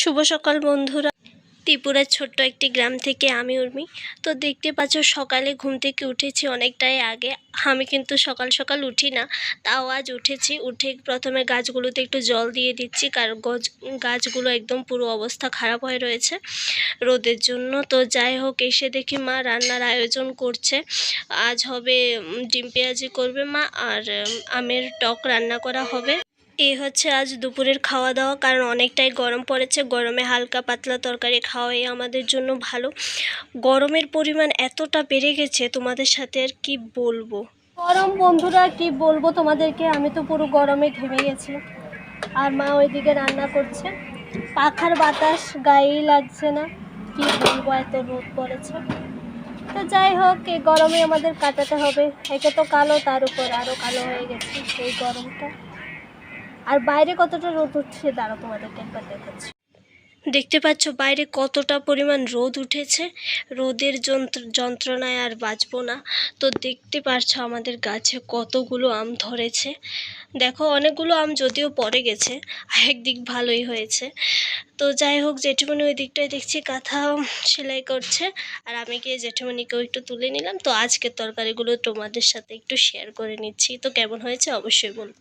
শুভ সকাল, বন্ধুরা। ত্রিপুরার ছোট্ট একটি গ্রাম থেকে আমি উর্মি। তো দেখতে পাচ্ছ, সকালে ঘুম থেকে উঠেছি অনেকটাই আগে। আমি কিন্তু সকাল সকাল উঠি না, তাও আজ উঠেছি। উঠে প্রথমে গাছগুলোতে একটু জল দিয়ে দিচ্ছি, কারণ গাছগুলো একদম পুরো অবস্থা খারাপ হয়ে রয়েছে রোদের জন্য। তো যাই হোক, এসে দেখি মা রান্নার আয়োজন করছে। আজ হবে ডিম পেঁয়াজি করবে মা, আর আমের টক রান্না করা হবে। এই হচ্ছে আজ দুপুরের খাওয়া দাওয়া কারণ অনেকটাই গরম পড়েছে। গরমে হালকা পাতলা তরকারি খাওয়াই আমাদের জন্য ভালো। গরমের পরিমাণ এতটা বেড়ে গেছে, তোমাদের সাথে আর কি বলব? গরম বন্ধুরা, কি বলব তোমাদেরকে? আমি তো পুরো গরমে ঘেমে গেছি। আর মা ওইদিকে রান্না করছে। পাখার বাতাস গায়েই লাগছে না। কি বলব, এত রোদ পড়েছে। তো যাই হোক, এই গরমে আমাদের কাটাতে হবে। একে তো কালো, তার উপর আরও কালো হয়ে গেছে এই গরমটা। আর বাইরে কতটা রোদ উঠছে দাঁড়াও তোমাদেরকে একবার দেখাচ্ছি। দেখতে পাচ্ছ, বাইরে কতটা পরিমাণ রোদ উঠেছে। রোদের যন্ত্র, যন্ত্রণায় আর বাঁচবো না। তো দেখতে পারছ আমাদের গাছে কতগুলো আম ধরেছে। দেখো, অনেকগুলো আম যদিও পড়ে গেছে, একদিক ভালোই হয়েছে। তো যাই হোক জেঠুমনি ওই দিকটায় দেখছি কাঁথা সেলাই করছে। আর আমি গিয়ে জেঠুমনিকেও একটু তুলে নিলাম। তো আজকের তরকারিগুলো তোমাদের সাথে একটু শেয়ার করে নিচ্ছি। তো কেমন হয়েছে অবশ্যই বলব